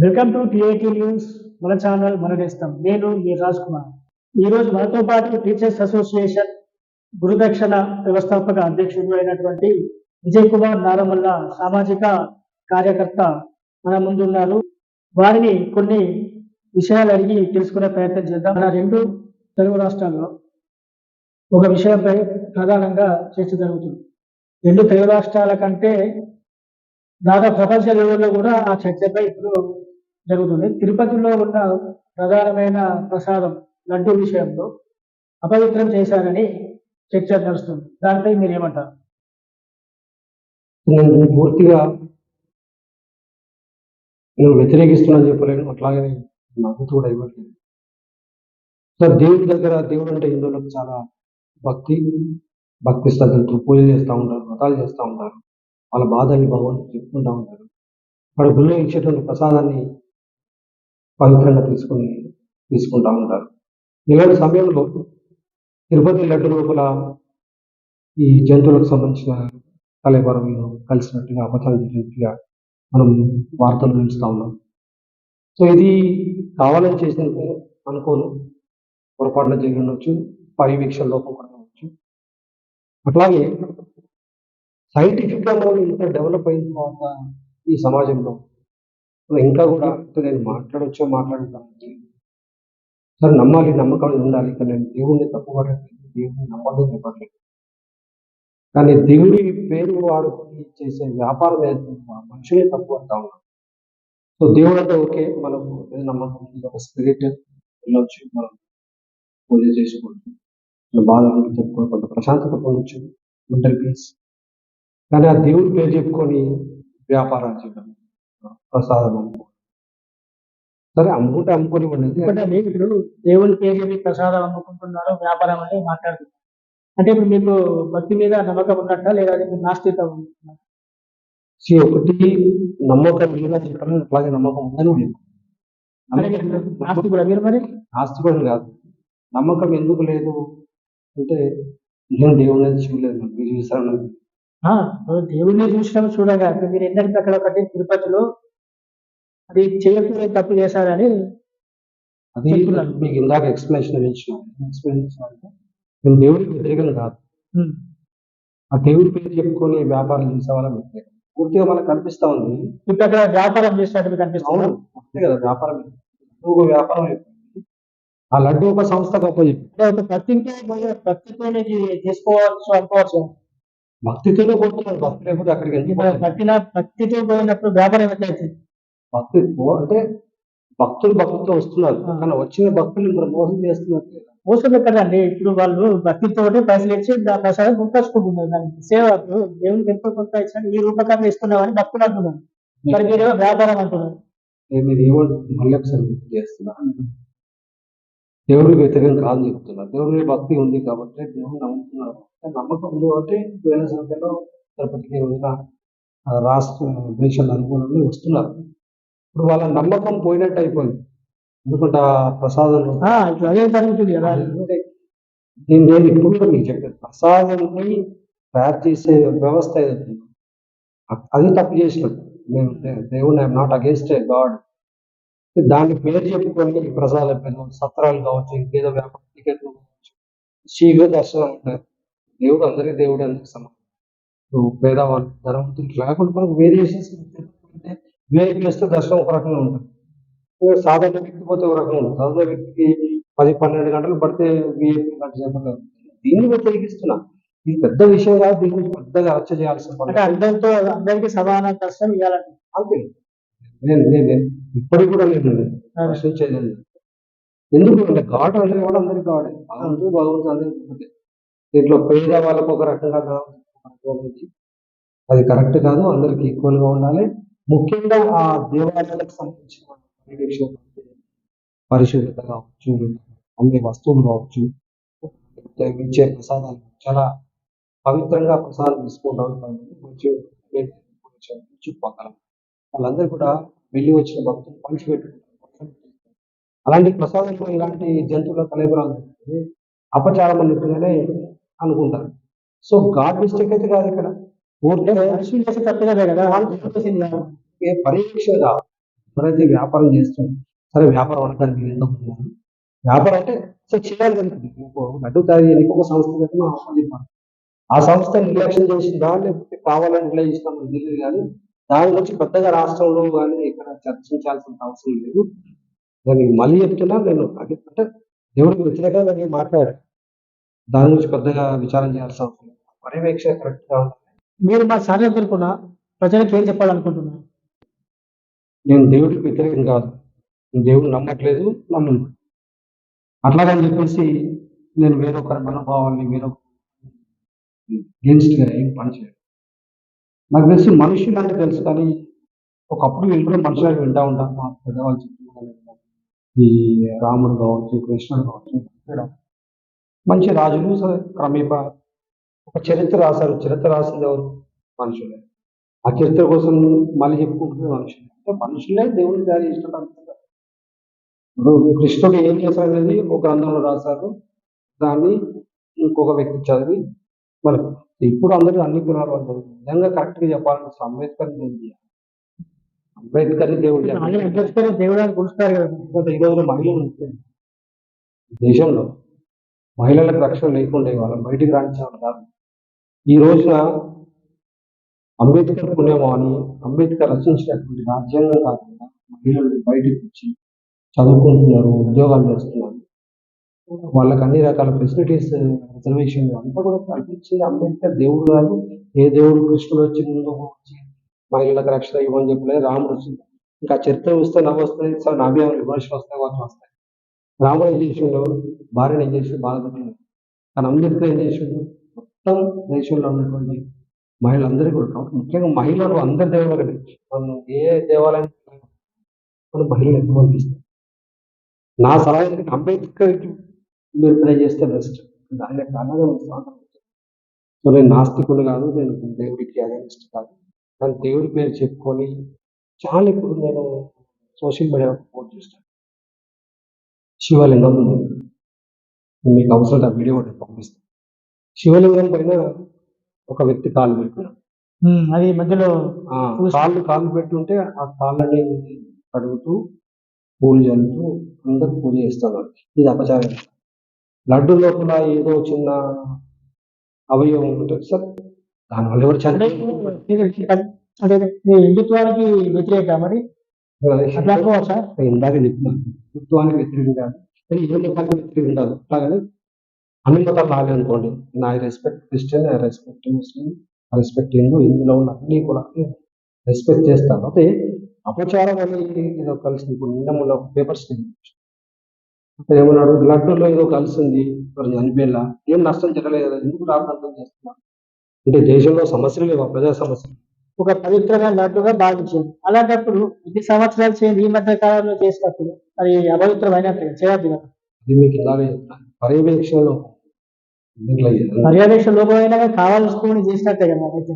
Welcome to TIT news మన channel మన నేస్తం నేను మీ రాజ్ కుమార్. ఈ రోజు మనతో పాటు టీచర్స్ అసోసియేషన్ గురుదక్షిణ వ్యవస్థాపక అధ్యక్షుడు అయినటువంటి విజయ్ కుమార్ నారమల్ల సామాజిక కార్యకర్త మన ముందున్నారు. వారిని కొన్ని విషయాలు అడిగి తెలుసుకునే ప్రయత్నం చేద్దాం. మన రెండు తెలుగు రాష్ట్రాల్లో ఒక విషయంపై ప్రధానంగా చర్చ జరుగుతుంది. రెండు తెలుగు రాష్ట్రాల కంటే దాదాపు ప్రపంచ లెవెల్లో కూడా ఆ చర్చపై ఇప్పుడు జరుగుతుంది. తిరుపతిలో ఉన్న ప్రధానమైన ప్రసాదం లడ్డు విషయంలో అపవిత్రం చేశారని చర్చ నడుస్తుంది. దానిపై మీరు ఏమంటారు నేను పూర్తిగా నేను వ్యతిరేకిస్తున్నాను చెప్పలేను. అట్లాగే మద్దతు కూడా ఇవ్వట్లేదు సార్ దేవుడి దగ్గర దేవుడు అంటే హిందువులకు చాలా భక్తి భక్తి శ్రద్ధలతో పూజలు చేస్తూ ఉంటారు వ్రతాలు చేస్తూ ఉంటారు. వాళ్ళ బాధని భగవంతుడు చెప్పుకుంటూ ఉంటారు వాడు గుళ్ళో ఇచ్చేటువంటి ప్రసాదాన్ని పవిత్రంగా తీసుకుని తీసుకుంటూ ఉంటారు. ఇలాంటి సమయంలో తిరుపతి లడ్డు లోపల ఈ జంతువులకు సంబంధించిన కలేబరం కలిసినట్టుగా అబద్ధాలు జరిగినట్టుగా మనం వార్తలు నిలుస్తూ ఉన్నాం. సో ఇది కావాలని చేసిన అనుకోను. పొరపాటున జరిగి ఉండొచ్చు పర్యవేక్షణ లోపం కూడా ఉండొచ్చు. అట్లాగే సైంటిఫిక్గా మనం ఇంత డెవలప్ అయిన తర్వాత ఈ సమాజంలో ఇంకా కూడా నేను మాట్లాడొచ్చో మాట్లాడతాను సరే నమ్మాలి నమ్మకం ఉండాలి. కానీ నేను దేవుణ్ణి తప్పుపడట్లేదు దేవుణ్ణి నమ్మడం చెప్పట్లేదు కానీ దేవుడి పేరు వాడుకొని చేసే వ్యాపారం ఏదైతే మనుషులే తప్పు అంటా ఉన్నాం సో దేవుడు అంటే ఓకే మనకు నమ్మకం ఒక స్పిరిట్ వెళ్ళొచ్చు మనం పూజ చేసుకోవచ్చు. మన బాధలు చెప్పుకొని కొంత ప్రశాంతత పొందొచ్చు. మెంటల్ పీస్ కానీ ఆ దేవుడి పేరు చెప్పుకొని వ్యాపారాలు చేయడం ప్రసాదం సరే అమ్ముకుంటే అమ్ముకొని ఎందుకంటే ఇప్పుడు దేవుని పేరు ప్రసాదం అమ్ముకుంటున్నారు వ్యాపారం అంటే మాట్లాడుతున్నారు అంటే ఇప్పుడు మీకు భక్తి మీద నమ్మకం ఉన్నట్ట లేదా మీకు నాస్తికం? సి ఒకటి నమ్మకం లేదా చెప్పడం అట్లాగే నమ్మకం ఉందని లేదు. మీరు నాస్తికుడా మీరు మరి? ఆస్తిపరం కాదు. నమ్మకం ఎందుకు లేదు? అంటే నేను దేవుని అనేది చూడలేదు నాకు మీరు ఆ, ఇప్పుడు దేవుడిని చూసినాము చూడగా. ఇప్పుడు మీరు ఎన్నరికి అక్కడ ఒకటి తిరుపతిలో అది చేయకుండా తప్పు చేశారని అది. మీకు ఇందాక ఎక్స్ప్లెనేషన్ ఇచ్చిన. ఎక్స్ప్లెనేషన్ అంటే నేను దేవుడికి వ్యతిరేకం కాదు. ఆ దేవుడి పేరు చెప్పుకొని వ్యాపారం చేసే వాళ్ళకి వ్యతిరేకం పూర్తిగా మనకు కనిపిస్తా ఉంది. ఇప్పుడు అక్కడ వ్యాపారం చేసినట్టు మీకు అనిపిస్తుంది? అంతే కదా వ్యాపారం. ఒక వ్యాపారం అయిపోయింది. ఆ లడ్డు ఒక సంస్థకు అప్పచెప్పి అంటే ఒక భక్తితో పోయి- భక్తితో ఇది చేసుకోవచ్చు అనుకోవచ్చు భక్తితోనే పోతున్నారు. భక్తి లేకపోతే అక్కడికి పోతారు? భక్తిన భక్తితో పోయినప్పుడు వ్యాపారం ఎట్లయితే భక్తి అంటే భక్తులు భక్తితో వస్తున్నారు. కానీ వచ్చిన భక్తులు మోసం చేస్తున్నారు. మోసం కదండి ఇప్పుడు వాళ్ళు భక్తితో పైసలు ఇచ్చి ప్రసాదం గుర్తుంచుకుంటున్నారు దానికి సేవ దేవునికి ఎంతో కొంత ఇచ్చిన ఈ రూపకంగా ఇస్తున్నామని భక్తులు అంటున్నారు. మరి మీరు వ్యాపారం అంటున్నారు. నేను ఏమో మళ్ళీ ఒకసారి గుర్తు దేవుడికి వ్యతిరేకం కాదు చెప్తున్నా దేవుడి భక్తి ఉంది కాబట్టి దేవుడు నమ్ముతున్నారు నమ్మకం ఉంది కాబట్టి వేల సంఖ్యలో తిరుపతికి ఆ రాష్ట్ర దేశాల అనుకూలంగా వస్తున్నారు. ఇప్పుడు వాళ్ళ నమ్మకం పోయినట్టు అయిపోయింది. ఎందుకంటే ఆ ప్రసాదాలు ఇప్పుడు అదే జరుగుతుంది కదా. నేను నేను ఇప్పుడు మీకు చెప్పాను ప్రసాదాన్ని తయారు చేసే వ్యవస్థ ఏదైతే ఉందో, అ- అది తప్పు చేసినట్టు. నేను దే- దేవుని ఐఎమ్ నాట్ అగేన్స్ట్ గాడ్. దాని పేరు చెప్పుకొని ఈ ప్రసాదాల పేరు సత్రాలు కావచ్చు ఇంకేదో వ్యాపారం టికెట్లు కావచ్చు. శీఘ్ర దర్శనం ఉంటారు దేవుడు అందరికీ దేవుడు అందరికి సమానం. పేదవాళ్ళు ధనవంతులు లేకుండా మనకు వేరియేషన్స్ విఐపీ వస్తే దర్శనం ఒక రకంగా ఉంటుంది. సాధారణ వ్యక్తి పోతే ఒక రకంగా ఉంటుంది. సాధారణ వ్యక్తికి పది పన్నెండు గంటలు పడితే విఐపీ గంట సేపట్లో దీన్ని వ్యతిరేకిస్తున్నా. ఇది పెద్ద విషయం కాదు. దీని గురించి పెద్దగా రచ్చ చేయాల్సిన అంటే అందరితో అందరికి సమాన దర్శనం ఇవ్వాలంటే. అంతే. నేను నేను ఇప్పటికి కూడా నేను ప్రశ్నించేది? ఎందుకు అంటే గాడ్ అనే కూడా అందరికి గాడే. భగవంతుడు భగవంతుడు అందరికి. దీంట్లో పేద వాళ్ళకు ఒక రకంగా. అది కరెక్ట్ కాదు. అందరికి ఈక్వల్గా ఉండాలి. ముఖ్యంగా ఆ దేవాలయాలకు సంబంధించిన పరిశుభ్రత కావచ్చు అన్ని వస్తువులు కావచ్చు. ఇచ్చే ప్రసాదాలు చాలా పవిత్రంగా ప్రసాదం తీసుకుంటా చుట్టుపక్కల. వాళ్ళందరూ కూడా వెళ్ళి వచ్చిన భక్తులు పంచిపెట్టుకుంటారు. అలాంటి ప్రసాదంలో ఇలాంటి జంతువుల కలబరాలు అపచారం అన్నట్టుగానే అనుకుంటారు. సో గాడ్ మిస్టేక్ అయితే కాదు ఇక్కడ. పూర్తిగా పరీక్ష ఎవరైతే వ్యాపారం చేస్తున్నారు సరే వ్యాపారం అనడానికి నేను వ్యాపారం అంటే సరే చేయాలి కదా. ఇంకొక లడ్డు తయారు చేయడానికి ఒక సంస్థ పెట్టి ఆ సంస్థ నిర్లక్ష్యం చేసిందా? లేకపోతే కావాలని ఇట్లా చేసినా తెలియదు కానీ దాని గురించి పెద్దగా రాష్ట్రంలో కానీ ఇక్కడ చర్చించాల్సిన అవసరం లేదు. నేను మళ్ళీ చెప్తున్నా నేను అది అంటే దేవుడికి వ్యతిరేకంగా నేను మాట్లాడాను. దాని గురించి పెద్దగా విచారం చేయాల్సిన అవసరం లేదు. పర్యవేక్షణ కరెక్ట్గా ఉండాలి. మీరు మా ఛానల్ తరపున ప్రజలకు ఏం చెప్పాలనుకుంటున్నారు నేను దేవుడికి వ్యతిరేకం కాదు. నేను దేవుడిని నమ్మట్లేదు నమ్మను. అట్లాగని చెప్పేసి నేను వేరొకరి మనోభావాన్ని వేరొక against గా ఏం పని చేయను నాకు తెలిసి మనుషులు అంటే తెలుసు కానీ ఒకప్పుడు వీళ్ళు కూడా మనుషులకు వింటా ఉంటారు. మా పెద్దవాళ్ళు చెప్తున్నారు. ఈ రాముడు కావచ్చు కృష్ణుడు కావచ్చు మంచి రాజులు క్రమేప ఒక చరిత్ర రాశారు. చరిత్ర రాసింది ఎవరు? మనుషులే. ఆ చరిత్ర కోసం మళ్ళీ చెప్పుకుంటుంది మనుషులే. అంటే మనుషులే దేవుడిని దారి ఇష్టపడుతున్నారు ఇప్పుడు కృష్ణుడు ఏం చేశారు అనేది ఒక గ్రంథంలో రాశారు. దాన్ని ఇంకొక వ్యక్తి చదివి మరి ఇప్పుడు అందరూ అన్ని వాళ్ళు చదువుతున్నారు. నిజంగా కరెక్ట్గా చెప్పాలంటే అంబేద్కర్ అంబేద్కర్ని దేవుడు ఈ రోజున మహిళలు దేశంలో మహిళలకు రక్షణ లేకుండా వాళ్ళని బయటికి రాణించేవాళ్ళు కాదు. ఈ రోజున అంబేద్కర్ పుణ్యమో అని అంబేద్కర్ రచించినటువంటి రాజ్యాంగం కాకుండా మహిళలు బయటికి వచ్చి చదువుకుంటున్నారు ఉద్యోగాలు చేస్తున్నారు. వాళ్ళకి అన్ని రకాల ఫెసిలిటీస్ రిజర్వేషన్ అంతా కూడా కల్పించి అంబేద్కర్ దేవుడు కాదు ఏ దేవుడు కృష్ణుడు వచ్చి ముందు వచ్చి మహిళలకు రక్షణ ఇవ్వని చెప్పలేదు. రాముడు వచ్చింది ఇంకా చరిత్ర వస్తే నవ్వు వస్తాయి సరే నవ్వే విమర్శలు వస్తాయి వాళ్ళు వస్తాయి. రాముడు ఏం చేసిండు? భార్యను ఏం చేసి బాధపడింది కానీ అంబేద్కర్ ఏం చేసిండు? మొత్తం దేశంలో ఉన్నటువంటి మహిళలందరికీ కూడా కాబట్టి ముఖ్యంగా మహిళలు అందరి దేవాలయం మనం ఏ దేవాలయం మనం మహిళలు ఎక్కువ పంపిస్తాం నా సలహా అంబేద్కర్కి మీరు ప్రే చేస్తే బెస్ట్ దాని అలాగే సో నేను నాస్తికుడు కాదు నేను దేవుడికి అగనిస్ట్ కాదు. కానీ దేవుడి పేరు చెప్పుకొని చాలా ఇప్పుడు నేను సోషల్ మీడియాలో పోస్ట్ చేస్తాను. శివలింగం ఉంది. మీకు అవసరం ఆ వీడియో కూడా పంపిస్తాను. శివలింగం పైన ఒక వ్యక్తి కాలు పెట్టుకున్నాడు. అది మధ్యలో కాళ్ళు కాళ్ళు పెట్టుంటే ఆ కాళ్ళని కడుగుతూ పూలు చల్లుతూ అందరూ పూజ చేస్తున్నారు ఇది అపచారం. లడ్డు లోపల ఏదో చిన్న అవయవం ఉంటుంది సార్. దానివల్ల ఎవరు హిందుత్వానికి వ్యతిరేక మరి? ఇందాక చెప్పినాను హిందుత్వానికి వ్యతిరేకం కాదు. ఏ మతానికి వ్యతిరేకం కాదు అట్లాగని అన్ని మతాలు నాగే అనుకోండి. నా respect Christian I respect Muslim I respect Hindu ఇందులో ఉన్న అన్ని కూడా రెస్పెక్ట్ చేస్తాను. అయితే అపచారం అని ఏదో కలిసింది ఇప్పుడు నిన్న మొన్న పేపర్స్ అతను ఏమన్నాడు లడ్డూలో ఏదో కలిసింది మరి చనిపోయేలా ఏం నష్టం జరగలేదు కదా ఎందుకు రార్థం చేస్తున్నా అంటే దేశంలో సమస్యలు లేవా? ప్రజా సమస్యలు. ఒక పవిత్రమైన లడ్డుగా భావించింది. అలాంటప్పుడు ఇది సంవత్సరాలు చేయండి ఈ మధ్య కాలంలో చేసినప్పుడు అది అపవిత్రమైనట్టు చేయద్దు కదా. మీకు ఇలాగే పర్యవేక్షణలో పర్యవేక్షణ లోపమైనా కావాల్సుకొని చేసినట్టే కదా అయితే.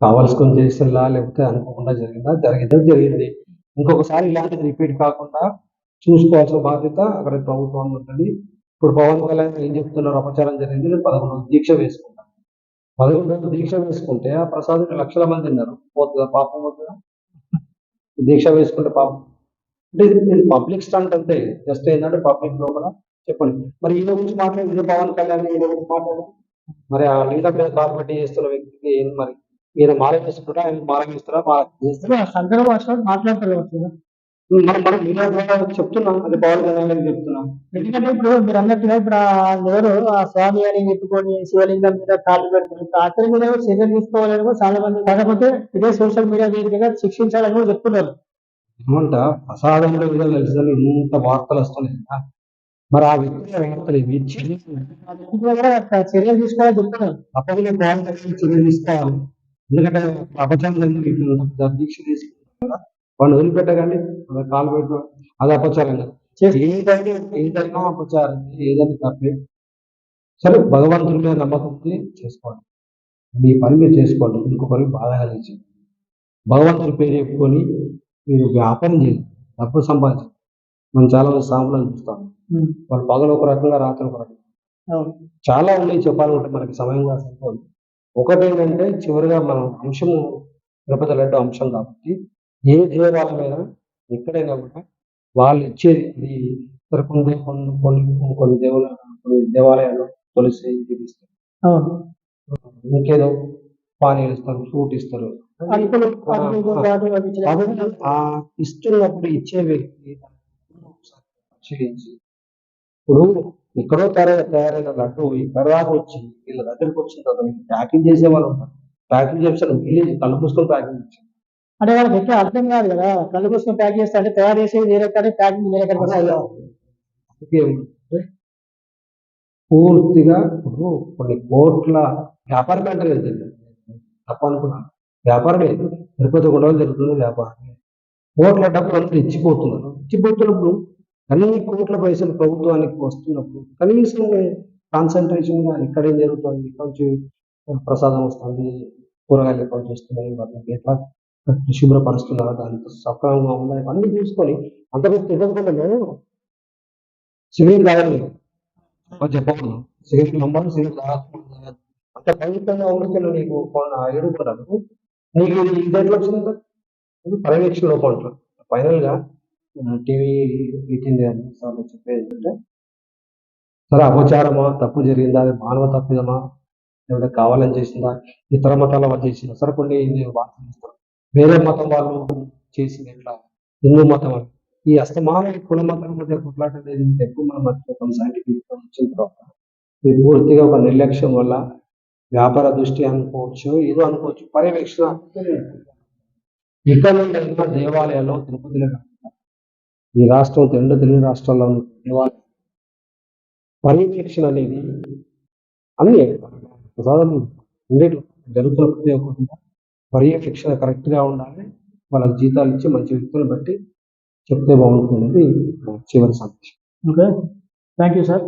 కావాల్సుకొని చేసేలా లేకపోతే అనుకోకుండా జరిగిందా? జరిగిందా? జరిగింది. ఇంకొకసారి ఇలాంటిది రిపీట్ కాకుండా చూసుకోవాల్సిన బాధ్యత అక్కడ ప్రభుత్వం ఉంటుంది ఇప్పుడు పవన్ కళ్యాణ్ ఏం చెప్తున్నారు? అపచారం జరిగింది. నేను పదకొండు రోజులు దీక్ష వేసుకుంటాను పదకొండు రోజులు దీక్ష వేసుకుంటే ఆ ప్రసాదం లక్షల మంది తిన్నారు. పోతుందా? పాపం పోతుందా? దీక్ష వేసుకుంటే పాపం. అంటే ఇది పబ్లిక్ స్టంట్ అంతే. జస్ట్ ఏంటంటే పబ్లిక్ లోపల చెప్పండి. మరి ఈయన గురించి మాట్లాడింది పవన్ కళ్యాణ్ ఈయన గురించి మాట్లాడారు మరి ఆ లీడర్ మీద కార్పొరేట్ చేస్తున్న వ్యక్తికి ఏం మరి? ఈయన మాల వేసుకుంటా ఆయన మాల వేస్తారా మాల చేస్తారా భాషలో మాట్లాడతారు మనం మనం చెప్తున్నాం అది పవన్ కళ్యాణ్ గారికి చెప్తున్నాం. ఎందుకంటే ఇప్పుడు మీరు అన్నట్టుగా ఇప్పుడు ఆ ఎవరు ఆ స్వామి అని చెప్పుకొని శివలింగం మీద కాళ్ళు పెడతారు. ఇప్పుడు అతని మీద కూడా చర్యలు తీసుకోవాలని కూడా చాలా మంది కాకపోతే ఇదే సోషల్ మీడియా వేదికగా శిక్షించాలని కూడా చెప్తున్నారు. ఏమంట? ప్రసాదంలో ఏదో తెలుసుదని ఇంత వార్తలు వస్తున్నాయి కదా. మరి ఆ వ్యక్తి వార్తలు ఇవి చర్య కూడా చర్యలు తీసుకోవాలని చెప్తున్నారు. తప్పకుండా పవన్ కళ్యాణ్ చర్య తీసుకోవాలి. ఎందుకంటే ఇంత దీక్ష తీసుకుంటారు. కదా వాడిని వదిలిపెట్టకండి. వాళ్ళ కాలు పెట్టు అది అపచారం ఏదైనా ఏదైనా అపచారం ఏదైనా తప్పే. సరే భగవంతుడి మీద నమ్మకం చేసుకోండి. మీ పని మీరు చేసుకోండి. ఇంకొకరికి బాధ కలిగించండి భగవంతుడి పేరు చెప్పుకొని మీరు వ్యాపారం చేయండి. డబ్బు సంపాదించండి. మనం చాలా మంది సాంపులను చూస్తాం వాళ్ళు పగలు ఒక రకంగా రాత్రి ఒక రకంగా. చాలా ఉన్నాయి చెప్పాలంటే మనకి సమయం కూడా సరిపోదు. ఒకటి ఏంటంటే చివరిగా మనం అంశము తిరుపతి లడ్డు అంశం కాబట్టి ఏ దేవాలయమైనా ఎక్కడైనా కూడా వాళ్ళు ఇచ్చేది ఇది ఇక్కడ కొన్ని కొన్ని కొన్ని కొన్ని దేవుల కొన్ని దేవాలయాల్లో తులసి అవును. ఇంకేదో పానీయాలు ఇస్తారు ఫ్రూట్ ఇస్తారు. ఆ ఇస్తున్నప్పుడు ఇచ్చే వ్యక్తి పరిశీలించి ఇప్పుడు ఎక్కడో తయారైన తయారైన లడ్డు ఇక్కడ దాకా వచ్చి వీళ్ళ దగ్గరికి వచ్చిన తర్వాత ప్యాకింగ్ చేసే వాళ్ళు ఉంటారు. ప్యాకింగ్ చేస్తారు వీళ్ళు మూసుకొని ప్యాకింగ్ చేస్తారు. అంటే వాళ్ళకి ఎట్లా అర్థం కాదు కదా. కళ్ళు కోసం ప్యాక్ చేస్తే అంటే తయారు చేసేది వేరే కానీ ప్యాకింగ్ వేరే కాడికి పూర్తిగా ఇప్పుడు కొన్ని కోట్ల వ్యాపారం అంటే వెళ్తుంది తప్ప వ్యాపారమే. తిరుపతి కూడా జరుగుతుంది వ్యాపారమే. కోట్ల డబ్బులు అందరూ ఇచ్చిపోతున్నారు. ఇచ్చిపోతున్నప్పుడు అన్ని కోట్ల పైసలు ప్రభుత్వానికి వస్తున్నప్పుడు కనీసం కాన్సన్ట్రేషన్ ఇక్కడ ఏం జరుగుతుంది? ఇక్కడ నుంచి ప్రసాదం వస్తుంది కూరగాయలు ఎక్కువ చేస్తున్నాయి వస్తున్నాయి ఎట్లా శుభ్రపరుస్తున్నారా? దాంతో సక్రమంగా ఉన్నాయి. అన్ని చూసుకొని అంత పెద్ద తిరగకుండా సివిల్ తాగాలి అని చెప్పకూడదు సివిల్ నంబర్ సివిల్ తాగకూడదు అంత పవిత్రంగా ఉండదు నీకు ఎదుర్కొన్నాను నీకు ఇది ఇది ఎట్లా వచ్చింది సార్? ఇది పర్యవేక్షణ లోపం అంటారు ఫైనల్గా టీవీ ఎయిటీన్ సార్లు చెప్పేది ఏంటంటే సరే అపచారమా? తప్పు జరిగిందా? అది మానవ తప్పిదమా లేదంటే కావాలని చేసిందా? ఇతర మతాల వాళ్ళు చేసిందా? సరే కొన్ని వార్తలు ఇస్తారు వేరే మతం వాళ్ళు చేసింది ఎట్లా? హిందూ మతం వాళ్ళు. ఈ అస్తమాన కుల మతం మధ్య కొట్లాట అనేది ఇంత ఎక్కువ మనం మర్చిపోతాం సైంటిఫిక్ వచ్చిన తర్వాత ఇది పూర్తిగా ఒక నిర్లక్ష్యం వల్ల వ్యాపార దృష్టి అనుకోవచ్చు ఏదో అనుకోవచ్చు. పర్యవేక్షణ. ఇక్కడ నుండి దేవాలయాల్లో తిరుపతిలో ఈ రాష్ట్రం రెండు తెలుగు రాష్ట్రాల్లో ఉన్న దేవాలయం. పర్యవేక్షణ అనేది అన్ని ప్రసాదం జరుగుతున్న ప్రతి ఒక్కటి పర్యవేక్షణ కరెక్ట్గా ఉండాలి వాళ్ళకి జీతాలు ఇచ్చి మంచి వ్యక్తులు బట్టి చెప్తే బాగుంటుంది అనేది చివరి సందేశం. ఓకే. Thank you sir